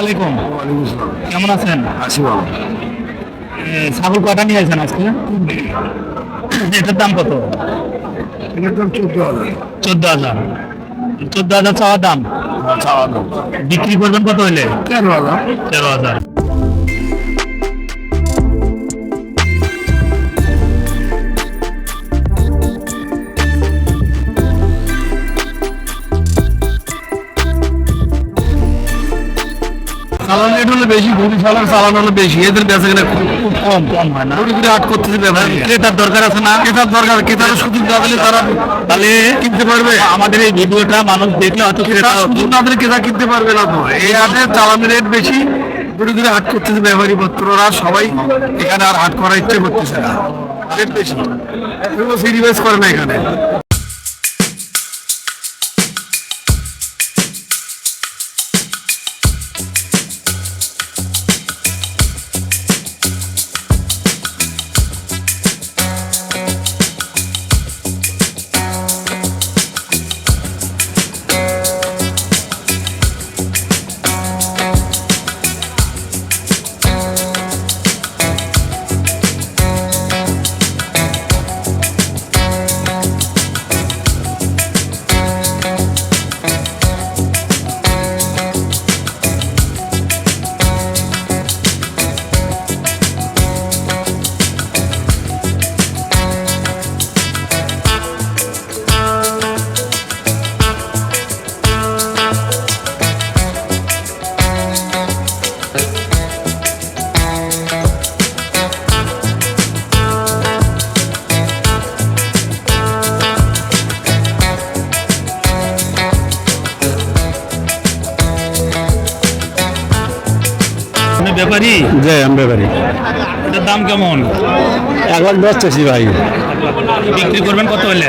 আলাইকুম। কেমন আছেন? ভালো। ছাগল কটা নিয়ে আসেন আজকে? এটার দাম কত? এটার দাম চোদ্দ হাজার। চোদ্দ হাজার। চোদ্দ হাজার চাওয়ার দাম? চাওয়া দাম। বিক্রি করবেন কত হইলে? তেরো হাজার। তেরো হাজার। বেশি গরু চালান চালান হলে বেশি এদের বেচা কিনা খুব কম। কম হয় না গরু করে আট করতেছে ব্যাপারী ক্রেতার দরকার আছে না? ক্রেতার দরকার ক্রেতার সুযোগ না দিলে তারা তাহলে কিনতে পারবে? আমাদের এই ভিডিওটা মানুষ দেখলে হয়তো ক্রেতা ক্রেতা কিনতে পারবে না তো। এই হাটে চালানের রেট বেশি গরু করে হাট করতেছে ব্যাপারী পত্ররা সবাই এখানে আর হাট করার ইচ্ছে করতেছে না। রেট বেশি। সিরিয়াস করে না এখানে। ব্যাপারী? জি আমি ব্যাপারী। এটার দাম কেমন? এক লাখ দশ চাষি ভাই। বিক্রি করবেন কত হইলে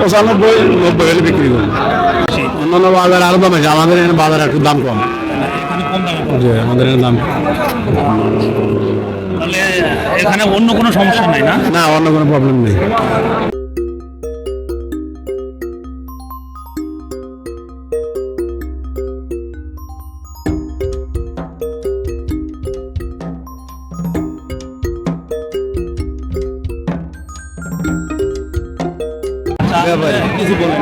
পঁচানব্বই নব্বই হলে বিক্রি করি অন্যান্য বাজার আরও দাম আছে আমাদের এখানে বাজার একটু দাম কম। জি আমাদের এখানে দাম তাহলে এখানে অন্য কোনো সমস্যা নাই না? না অন্য কোনো প্রবলেম নেই। ব্যাপারী। কিছু বলেন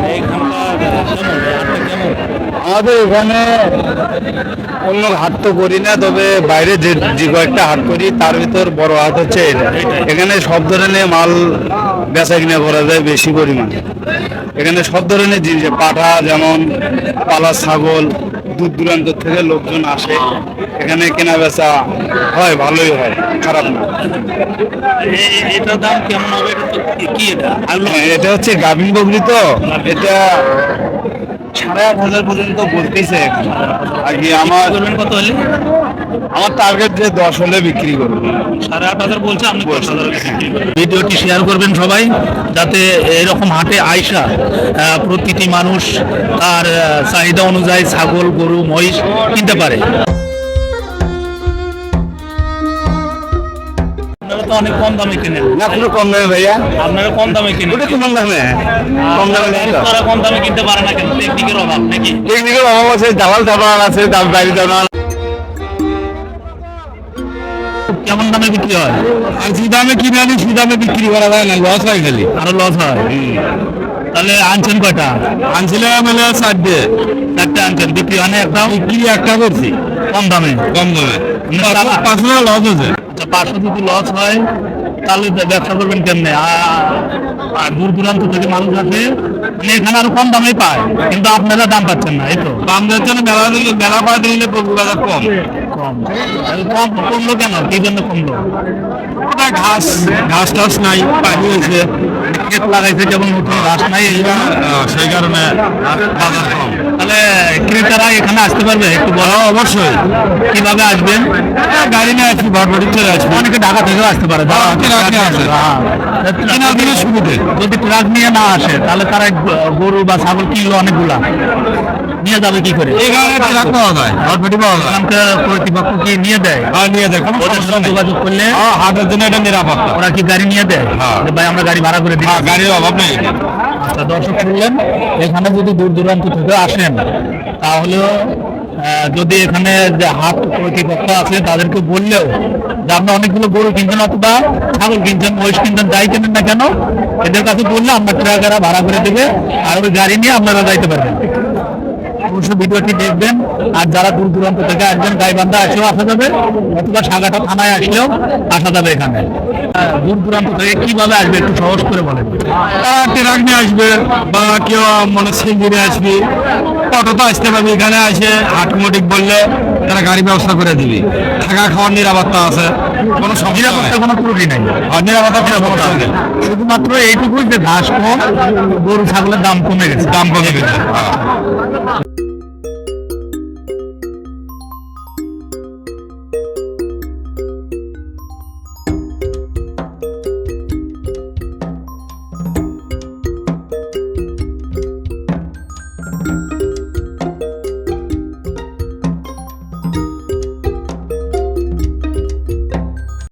আমাদের এখানে অন্য হাট তো করি না তবে বাইরে যে যে কয়েকটা হাট করি তার ভিতর বড় হাট হচ্ছে এটা। এখানে সব ধরনের মাল বেচা কিনা করা যায় বেশি পরিমাণে। এখানে সব ধরনের জিনিস পাঠা যেমন পালা ছাগল দূর দূরান্ত থেকে লোকজন আসে। এখানে কেনা বেচা হয় ভালোই হয় খারাপ না। এটা এটার দাম কেমন হবে? কি- এটা? হ্যাঁ, এটা হচ্ছে গাভিন বকরি তো। এটা সাড়ে আট হাজার পর্যন্ত বলতেছে আর কি আমার কত হলে? আমার টার্গেট যে দশ হলে বিক্রি করব। সাড়ে আট হাজার বলছে আপনি। ভিডিওটি শেয়ার করবেন। সবাই? যাতে এরকম হাটে আইসা প্রতিটি মানুষ তার চাহিদা অনুযায়ী ছাগল গরু মহিষ কিনতে পারে। অনেক কম দামে কেনেন। না কোনো কম নেই ভাইয়া। আপনারা কম দামে কেনেন। ওটা কম দামে। কম দামে কম দামে কিনতে পারে না কেন? টেকনিকের অভাব নাকি? টেকনিক্যাল অভাব আছে দালাল দালাল আছে দাম বাইরে দালাল কেমন দামে বিক্রি হয়? আর যে দামে কিনে আনি সে দামে বিক্রি করা যায় না লস হয় খালি। আরও লস হয়? তাহলে আনছেন কয়টা? আনছিলাম হলো চারটে চারটে আনছেন বিক্রি হয় না একটাও? বিক্রি একটা করছি। কম দামে? কম দামে। মানে পাঁচশো টাকা লস হয়েছে। আচ্ছা পাঁচশো যদি লস হয় তাহলে ব্যবসা করবেন কেমনে? আর- আর দূর দূরান্ত থেকে মানুষ আসে মানে এখানে আরও কম দামে পায়। কিন্তু আপনারা দাম পাচ্ছেন না এই তো। দাম যাচ্ছে না মেলা দিলে মেলা পাওয়া দিলে বাজার কম। কম কেন? জন্য ঘাস ঘাস টাস নাই হয়েছে লাগাইছে যেমন ঘাস নাই সেই কারণে কম। ক্রেতারা এখানে আসতে পারবে? একটু বড় অবশ্যই। কীভাবে আসবেন? গাড়ি নিয়ে ভটভটি চলে আসব। অনেকে ঢাকা থেকেও আসতে পারে। হ্যাঁ, আসে। হ্যাঁ। সুবিধে যদি ট্রাক নিয়ে না আসে তাহলে তারা গরু বা ছাগল কিনলো অনেকগুলা। নিয়ে যাবে কি করে? ট্রাক পাওয়া যায় ভটভটি পাওয়া যায়। কর্তৃপক্ষ কি নিয়ে দেয়। হ্যাঁ নিয়ে। যোগাযোগ করলে হ্যাঁ, হাটের জন্য এটা নিরাপত্তা। ওরা কি গাড়ি নিয়ে দেয়? হ্যাঁ। ভাই আমরা গাড়ি ভাড়া করে দিই। হ্যাঁ গাড়ির অভাব নেই। আচ্ছা দর্শক শুনলেন এখানে যদি দূর দূরান্ত থেকে আসেন তাহলে আহ, যদি এখানে যে হাট কর্তৃপক্ষ আছে তাদেরকে বললেও যে আপনি অনেকগুলো গরু কিনছেন অথবা ছাগল কিনছেন মহিষ কিনছেন যাই কেনেন না কেন এদের কাছে বললে আমরা ট্রাকারা ভাড়া করে দেবে আর ওই গাড়ি নিয়ে আপনারা যাইতে পারবেন। অবশ্যই ভিডিওটি দেখবেন আর যারা দূর দূরান্ত থেকে আসবেন গাইবান্ধা আসলেও আসা যাবে অথবা সাগাটা থানায় আসলেও আসা যাবে এখানে। দূর দূরান্ত থেকে কীভাবে আসবে একটু সহজ করে বলেন ট্রাক নিয়ে আসবে বা কেউ মনে সিঙ্গিরে আসবি অটো তো আসতে পারবি এখানে আসে হাটমোটিক বললে তারা গাড়ি ব্যবস্থা করে দিবি থাকা খাওয়ার নিরাপত্তা আছে কোনো সমস্যা নিরাপত্তার কোনো ত্রুটি নাই আর নিরাপত্তা সমস্যা নেই শুধুমাত্র এইটুকুই যে ঘাস কম গরু ছাগলের দাম কমে গেছে। দাম কমে গেছে।